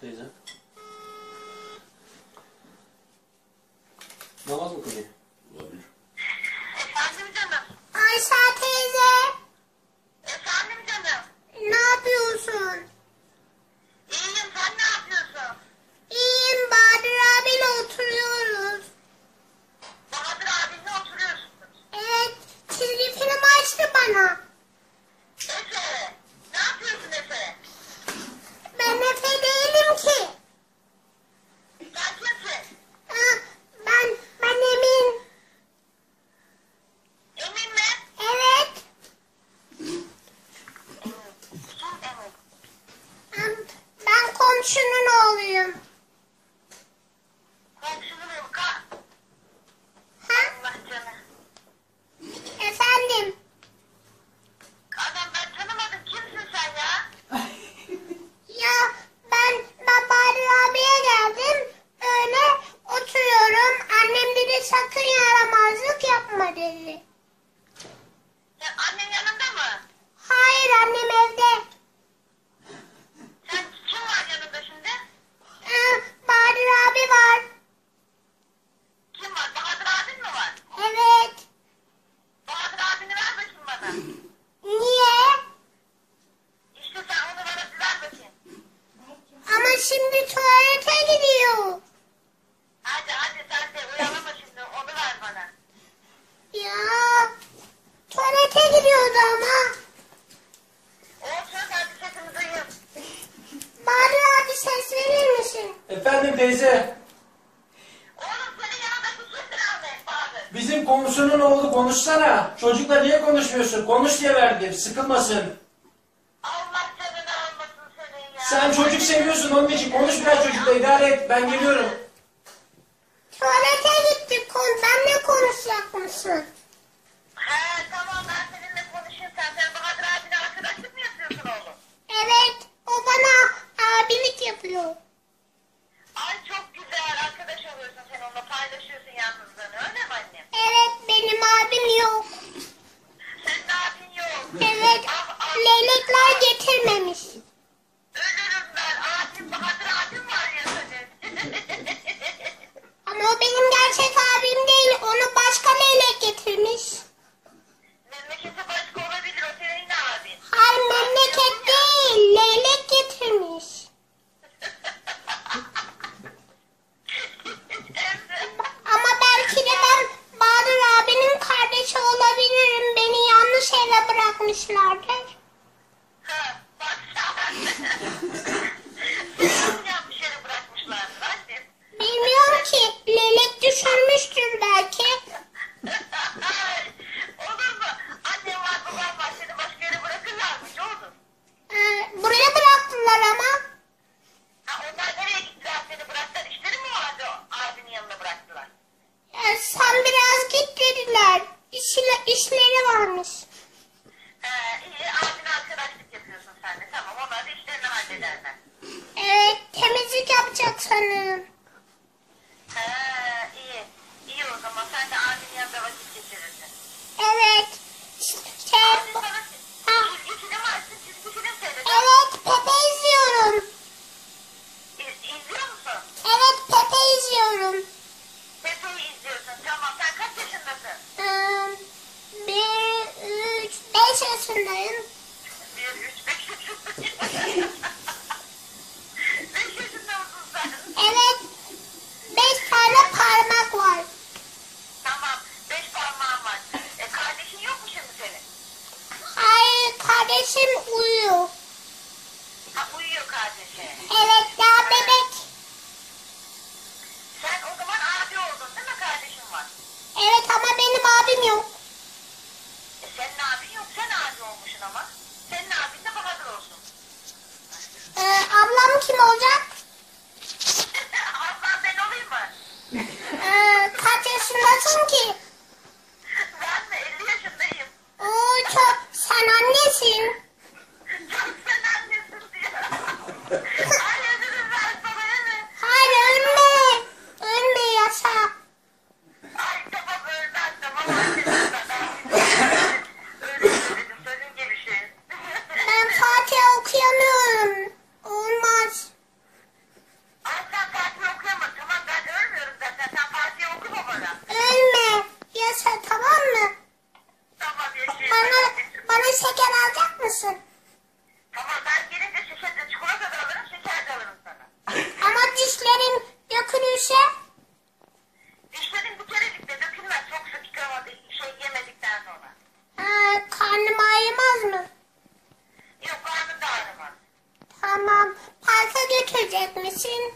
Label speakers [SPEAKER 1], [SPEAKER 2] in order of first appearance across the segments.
[SPEAKER 1] Please.
[SPEAKER 2] bizim komşunun oğlu konuşsana. Çocukla niye konuşmuyorsun? Konuş diye verdim. Sıkılmasın. Sen çocuk seviyorsun onun için. Konuş biraz çocukla idare et. Ben geliyorum.
[SPEAKER 3] Tuvalete gittik. Benle konuşacakmışsın. abim yok.
[SPEAKER 1] Senin abin yok.
[SPEAKER 3] Evet. Leylekler getirmemiş.
[SPEAKER 1] Ölürüm ben. Abim, Bahadır abim var ya senin.
[SPEAKER 3] Ama o benim gerçek abim değil. Onu başka leylek getirmiş. color. ama.
[SPEAKER 1] Şey? düşe? Dişlerin bu kerelikte dökülmez. Çok sık yıkama
[SPEAKER 3] bir şey
[SPEAKER 1] yemedikten sonra.
[SPEAKER 3] Ha,
[SPEAKER 1] karnım ağrımaz
[SPEAKER 3] mı? Yok karnın
[SPEAKER 1] da ağrımaz. Tamam. Parka götürecek misin?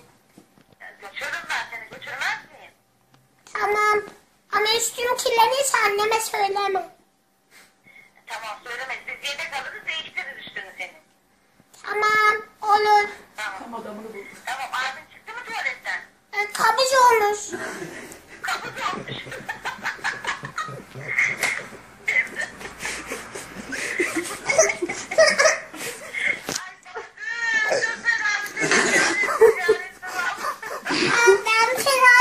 [SPEAKER 3] Götürürüm ben seni. Götürmez miyim?
[SPEAKER 1] Tamam.
[SPEAKER 3] Ama üstüm kirlenirse anneme söyleme.
[SPEAKER 1] Tamam söylemeyiz. Biz yedek alırız değiştiririz üstünü senin.
[SPEAKER 3] Tamam. Olur.
[SPEAKER 1] Tamam.
[SPEAKER 2] Tam adamını bulduk.
[SPEAKER 1] Tamam. Dancing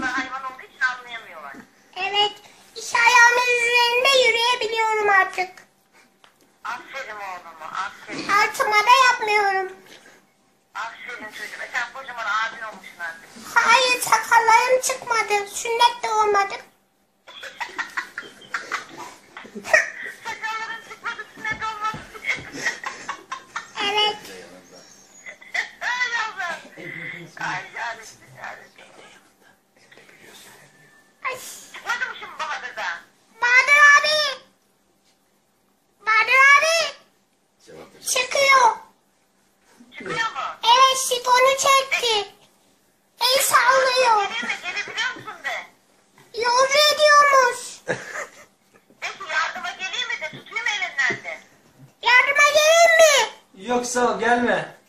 [SPEAKER 1] Hayvan olduğu için anlayamıyorlar.
[SPEAKER 3] Evet. İş ayağımın üzerinde yürüyebiliyorum artık.
[SPEAKER 1] Aferin oğluma. Aferin.
[SPEAKER 3] Altıma da yapmıyorum.
[SPEAKER 1] Aferin çocuğum. Sen kocaman abin olmuşsun artık.
[SPEAKER 3] Hayır sakallarım çıkmadı. Sünnet de olmadı.
[SPEAKER 2] yoksa gelme.